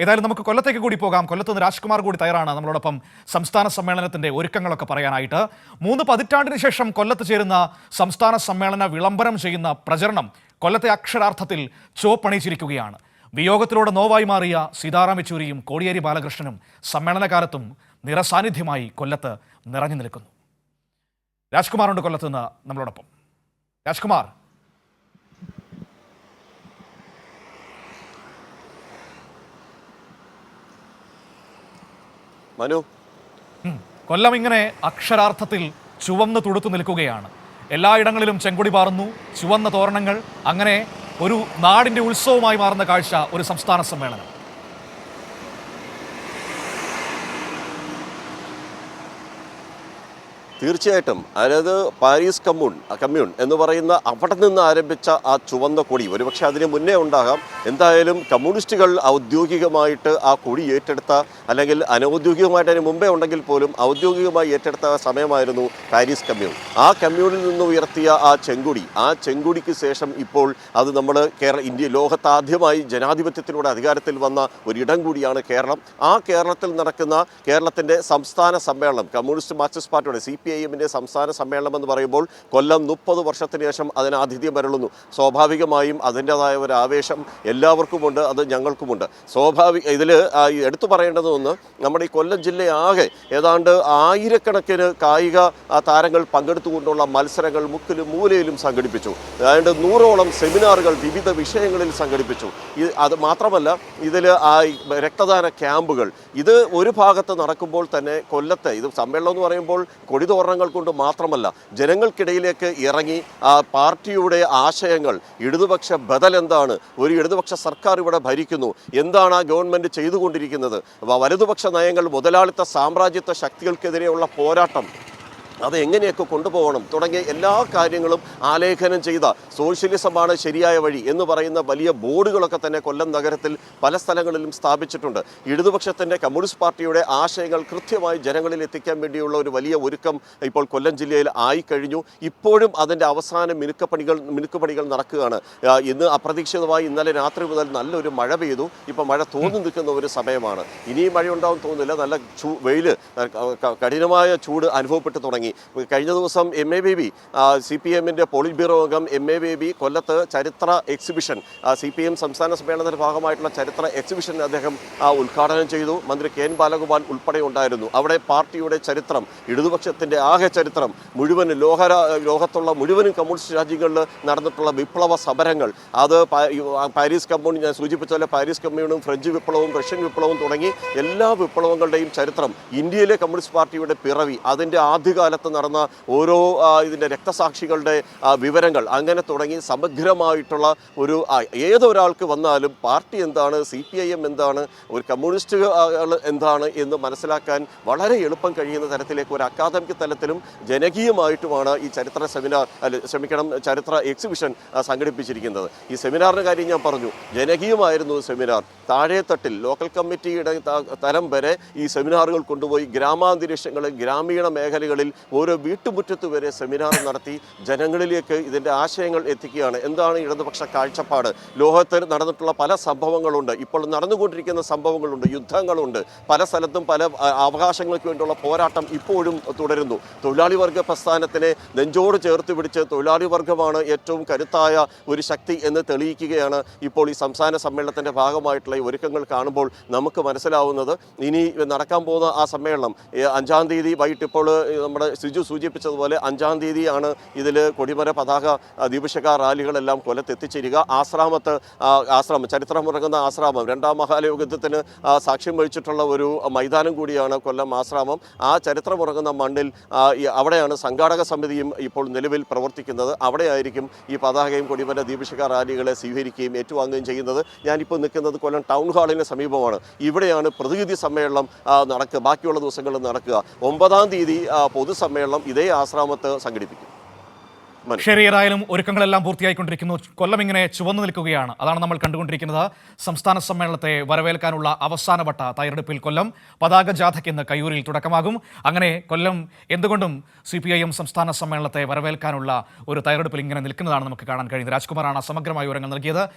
ഏതായാലും നമുക്ക് കൊല്ലത്തേക്ക് കൂടി പോകാം. കൊല്ലത്ത് നിന്ന് രാജ്കുമാർ കൂടി തയ്യാറാണ് നമ്മളോടൊപ്പം സംസ്ഥാന സമ്മേളനത്തിന്റെ ഒരുക്കങ്ങളൊക്കെ പറയാനായിട്ട്. മൂന്ന് പതിറ്റാണ്ടിന് ശേഷം കൊല്ലത്ത് ചേരുന്ന സംസ്ഥാന സമ്മേളന വിളംബരം ചെയ്യുന്ന പ്രചരണം കൊല്ലത്തെ അക്ഷരാർത്ഥത്തിൽ ചോപ്പണിച്ചിരിക്കുകയാണ്. വിയോഗത്തിലൂടെ നോവായി മാറിയ സീതാറാം യെച്ചൂരിയും കോടിയേരി ബാലകൃഷ്ണനും സമ്മേളനകാലത്തും നിറസാന്നിധ്യമായി കൊല്ലത്ത് നിറഞ്ഞു നിൽക്കുന്നു. രാജ്കുമാറുണ്ട് കൊല്ലത്ത് നിന്ന് നമ്മളോടൊപ്പം. രാജ്കുമാർ മനു. കൊല്ലം ഇങ്ങനെ അക്ഷരാർത്ഥത്തിൽ ചുവന്ന് തുടുത്തു നിൽക്കുകയാണ്. എല്ലായിടങ്ങളിലും ചെങ്കൊടി പാറുന്നു ചുവന്ന തോരണങ്ങൾ അങ്ങനെ ഒരു നാടിന്റെ ഉത്സവമായി മാറുന്ന കാഴ്ച ഒരു സംസ്ഥാന സമ്മേളനം. തീർച്ചയായിട്ടും. അതായത് പാരീസ് കമ്മ്യൂൺ കമ്മ്യൂൺ എന്ന് പറയുന്ന അവിടെ നിന്ന് ആരംഭിച്ച ആ ചുവന്ന കൊടി ഒരുപക്ഷെ അതിന് മുന്നേ ഉണ്ടാകാം. എന്തായാലും കമ്മ്യൂണിസ്റ്റുകൾ ഔദ്യോഗികമായിട്ട് ആ കൊടി ഏറ്റെടുത്ത അല്ലെങ്കിൽ അനൗദ്യോഗികമായിട്ട് അതിന് മുമ്പേ ഉണ്ടെങ്കിൽ പോലും ഔദ്യോഗികമായി ഏറ്റെടുത്ത സമയമായിരുന്നു പാരീസ് കമ്മ്യൂൺ. ആ കമ്മ്യൂണിൽ നിന്ന് ഉയർത്തിയ ആ ചെങ്കുടി ആ ചെങ്കുടിക്ക് ശേഷം ഇപ്പോൾ അത് നമ്മൾ കേരള ഇന്ത്യ ലോകത്താദ്യമായി ജനാധിപത്യത്തിലൂടെ അധികാരത്തിൽ വന്ന ഒരിടം കൂടിയാണ് കേരളം. ആ കേരളത്തിൽ നടക്കുന്ന കേരളത്തിന്റെ സംസ്ഥാന സമ്മേളനം കമ്മ്യൂണിസ്റ്റ് മാർക്സിസ്റ്റ് പാർട്ടിയുടെ സി പി ഐ എമ്മിന്റെ സംസ്ഥാന സമ്മേളനം എന്ന് പറയുമ്പോൾ കൊല്ലം മുപ്പത് വർഷത്തിന് ശേഷം അതിന് ആതിഥ്യം വരളുന്നു സ്വാഭാവികമായും അതിന്റെതായ ഒരു ആവേശം എല്ലാവർക്കുമുണ്ട് അത് ഞങ്ങൾക്കുമുണ്ട്. സ്വാഭാവിക ഇതിൽ എടുത്തു പറയേണ്ടത് ഒന്ന് നമ്മുടെ ഈ കൊല്ലം ജില്ലയാകെ ഏതാണ്ട് ആയിരക്കണക്കിന് കായിക താരങ്ങൾ പങ്കെടുത്തുകൊണ്ടുള്ള മത്സരങ്ങൾ മുക്കിലും മൂലയിലും സംഘടിപ്പിച്ചു. അതായത് നൂറോളം സെമിനാറുകൾ വിവിധ വിഷയങ്ങളിൽ സംഘടിപ്പിച്ചു. ഇത് അത് മാത്രമല്ല ഇതിൽ ആ രക്തദാന ക്യാമ്പുകൾ. ഇത് ഒരു ഭാഗത്ത് നടക്കുമ്പോൾ തന്നെ കൊല്ലത്തെ ഇത് സമ്മേളനം എന്ന് പറയുമ്പോൾ കൊടിതോരണങ്ങൾ കൊണ്ട് മാത്രമല്ല ജനങ്ങൾക്കിടയിലേക്ക് ഇറങ്ങി ആ പാർട്ടിയുടെ ആശയങ്ങൾ ഇടതുപക്ഷ ബദൽ എന്താണ് ഒരു ഇടതുപക്ഷ സർക്കാർ ഇവിടെ ഭരിക്കുന്നു എന്താണ് ആ ഗവൺമെന്റ് ചെയ്തുകൊണ്ടിരിക്കുന്നത് വലതുപക്ഷ നയങ്ങൾ മുതലാളിത്ത സാമ്രാജ്യത്വ ശക്തികൾക്കെതിരെയുള്ള പോരാട്ടം അത് എങ്ങനെയൊക്കെ കൊണ്ടുപോകണം തുടങ്ങിയ എല്ലാ കാര്യങ്ങളും ആലേഖനം ചെയ്ത സോഷ്യലിസമാണ് ശരിയായ വഴി എന്ന് പറയുന്ന വലിയ ബോർഡുകളൊക്കെ തന്നെ കൊല്ലം നഗരത്തിൽ പല സ്ഥലങ്ങളിലും സ്ഥാപിച്ചിട്ടുണ്ട്. ഇടതുപക്ഷത്തിന്റെ കമ്മ്യൂണിസ്റ്റ് പാർട്ടിയുടെ ആശയങ്ങൾ കൃത്യമായി ജനങ്ങളിൽ എത്തിക്കാൻ വേണ്ടിയുള്ള ഒരു വലിയ ഒരുക്കം ഇപ്പോൾ കൊല്ലം ജില്ലയിൽ ആയിക്കഴിഞ്ഞു. ഇപ്പോഴും അതിന്റെ അവസാന മിനുക്കപ്പണികൾ മിനുക്കുപണികൾ നടക്കുകയാണ്. ഇന്ന് അപ്രതീക്ഷിതമായി ഇന്നലെ രാത്രി മുതൽ നല്ലൊരു മഴ പെയ്തു. ഇപ്പോൾ മഴ തോന്നി നിൽക്കുന്ന ഒരു സമയമാണ്. ഇനിയും മഴ ഉണ്ടാവും തോന്നുന്നില്ല. നല്ല ചൂ വെയിൽ കഠിനമായ ചൂട് അനുഭവപ്പെട്ടു തുടങ്ങി. കഴിഞ്ഞ ദിവസം M A Baby C P എമ്മിന്റെ പോളിറ്റ് ബ്യൂറോ അംഗം എം എ ബേബി കൊല്ലത്ത് ചരിത്ര എക്സിബിഷൻ സി പി എം സംസ്ഥാന സമ്മേളനത്തിന്റെ ഭാഗമായിട്ടുള്ള ചരിത്ര എക്സിബിഷൻ അദ്ദേഹം ഉദ്ഘാടനം ചെയ്തു. മന്ത്രി കെ എൻ ബാലഗോപാൽ ഉൾപ്പെടെ ഉണ്ടായിരുന്നു. അവിടെ പാർട്ടിയുടെ ചരിത്രം ഇടതുപക്ഷത്തിന്റെ ആകെ ചരിത്രം മുഴുവൻ ലോക ലോകത്തുള്ള മുഴുവനും കമ്മ്യൂണിസ്റ്റ് രാജ്യങ്ങളിൽ നടന്നിട്ടുള്ള വിപ്ലവ സമരങ്ങൾ അത് പാരീസ് കമ്മ്യൂണി ഞാൻ സൂചിപ്പിച്ച പോലെ പാരീസ് കമ്മ്യൂണും ഫ്രഞ്ച് വിപ്ലവവും റഷ്യൻ വിപ്ലവവും തുടങ്ങി എല്ലാ വിപ്ലവങ്ങളുടെയും ചരിത്രം ഇന്ത്യയിലെ കമ്മ്യൂണിസ്റ്റ് പാർട്ടിയുടെ പിറവി അതിന്റെ ആദ്യകാലത്ത് നടന്ന ഓരോ ഇതിന്റെ രക്തസാക്ഷികളുടെ വിവരങ്ങൾ അങ്ങനെ തുടങ്ങി സമഗ്രമായിട്ടുള്ള ഒരു ഏതൊരാൾക്ക് വന്നാലും പാർട്ടി എന്താണ് സി പി ഐ എം എന്താണ് ഒരു കമ്മ്യൂണിസ്റ്റ് എന്താണ് എന്ന് മനസ്സിലാക്കാൻ വളരെ എളുപ്പം കഴിയുന്ന തരത്തിലേക്ക് ഒരു അക്കാദമിക് തലത്തിലും ജനകീയമായിട്ടുമാണ് ഈ ചരിത്ര സെമിനാർ അല്ല ക്ഷമിക്കണം ചരിത്ര എക്സിബിഷൻ സംഘടിപ്പിച്ചിരിക്കുന്നത്. ഈ സെമിനാറിന്റെ കാര്യം ഞാൻ പറഞ്ഞു. ജനകീയമായിരുന്നു സെമിനാർ. താഴെത്തട്ടിൽ ലോക്കൽ കമ്മിറ്റിയുടെ തലം വരെ ഈ സെമിനാറുകൾ കൊണ്ടുപോയി ഗ്രാമാന്തരീക്ഷങ്ങളിൽ ഗ്രാമീണ മേഖലകളിൽ ഓരോ വീട്ടുമുറ്റത്ത് വരെ സെമിനാർ നടത്തി ജനങ്ങളിലേക്ക് ഇതിന്റെ ആശയങ്ങൾ എത്തിക്കുകയാണ്. എന്താണ് ഇടതുപക്ഷ കാഴ്ചപ്പാട്? ലോകത്തിൽ നടന്നിട്ടുള്ള പല സംഭവങ്ങളുണ്ട്. ഇപ്പോൾ നടന്നുകൊണ്ടിരിക്കുന്ന സംഭവങ്ങളുണ്ട്. യുദ്ധങ്ങളുണ്ട്. പല സ്ഥലത്തും പല അവകാശങ്ങൾക്ക് വേണ്ടിയുള്ള പോരാട്ടം ഇപ്പോഴും തുടരുന്നു. തൊഴിലാളി വർഗ പ്രസ്ഥാനത്തിനെ നെഞ്ചോട് ചേർത്ത് പിടിച്ച് തൊഴിലാളി വർഗമാണ് ഏറ്റവും കരുത്തായ ഒരു ശക്തി എന്ന് തെളിയിക്കുകയാണ് ഇപ്പോൾ ഈ സംസ്ഥാന സമ്മേളനത്തിന്റെ ഭാഗമായിട്ടുള്ള ഈ ഒരുക്കങ്ങൾ കാണുമ്പോൾ നമുക്ക് മനസ്സിലാവുന്നത്. ഇനി നടക്കാൻ പോകുന്ന ആ സമ്മേളനം അഞ്ചാം തീയതി വൈകിട്ട് ഇപ്പോൾ നമ്മുടെ സിജു സൂചിപ്പിച്ചതുപോലെ അഞ്ചാം തീയതിയാണ് ഇതിൽ കൊടിമര പതാക ദീപശിഖ റാലികളെല്ലാം കൊല്ലത്ത് എത്തിച്ചേരുക ആശ്രാമത്ത് ആശ്രാമം ചരിത്രമുറങ്ങുന്ന ആശ്രാമം രണ്ടാം മഹാലയോഗത്തിന് സാക്ഷ്യം വഹിച്ചിട്ടുള്ള ഒരു മൈതാനം കൂടിയാണ് കൊല്ലം ആശ്രാമം. ആ ചരിത്രമുറങ്ങുന്ന മണ്ണിൽ അവിടെയാണ് സംഘാടക സമിതിയും ഇപ്പോൾ നിലവിൽ പ്രവർത്തിക്കുന്നത്. അവിടെയായിരിക്കും ഈ പതാകയും കൊടിമര ദീപശിഖ റാലികളെ സ്വീകരിക്കുകയും ഏറ്റുവാങ്ങുകയും ചെയ്യുന്നത്. ഞാനിപ്പോൾ നിൽക്കുന്നത് കൊല്ലം ടൗൺ ഹാളിന് സമീപമാണ്. ഇവിടെയാണ് പ്രതിനിധി സമ്മേളനം നടക്കുക. ബാക്കിയുള്ള ദിവസങ്ങളിൽ നടക്കുക. ഒമ്പതാം തീയതി ആ, പൊതുസമ്മേളനം ഇതേ ആശ്രമത്ത് സംഘടിപ്പിക്കും. ശരി ഏതായാലും ഒരുക്കങ്ങളെല്ലാം പൂർത്തിയായിക്കൊണ്ടിരിക്കുന്നു. കൊല്ലം ഇങ്ങനെ ചുവന്നു നിൽക്കുകയാണ്. അതാണ് നമ്മൾ കണ്ടുകൊണ്ടിരിക്കുന്നത്. സംസ്ഥാന സമ്മേളനത്തെ വരവേൽക്കാനുള്ള അവസാനവട്ട തയ്യാറെടുപ്പിൽ കൊല്ലം. പതാക ജാഥയ്ക്ക് ഇന്ന് കയ്യൂരിൽ തുടക്കമാകും. അങ്ങനെ കൊല്ലം എന്തുകൊണ്ടും സി പി ഐ എം സംസ്ഥാന സമ്മേളനത്തെ വരവേൽക്കാനുള്ള ഒരു തയ്യാറെടുപ്പിൽ ഇങ്ങനെ നിൽക്കുന്നതാണ് നമുക്ക് കാണാൻ കഴിയുന്നത്. രാജ്കുമാറാണ് സമഗ്രമായ വിവരങ്ങൾ നൽകിയത്.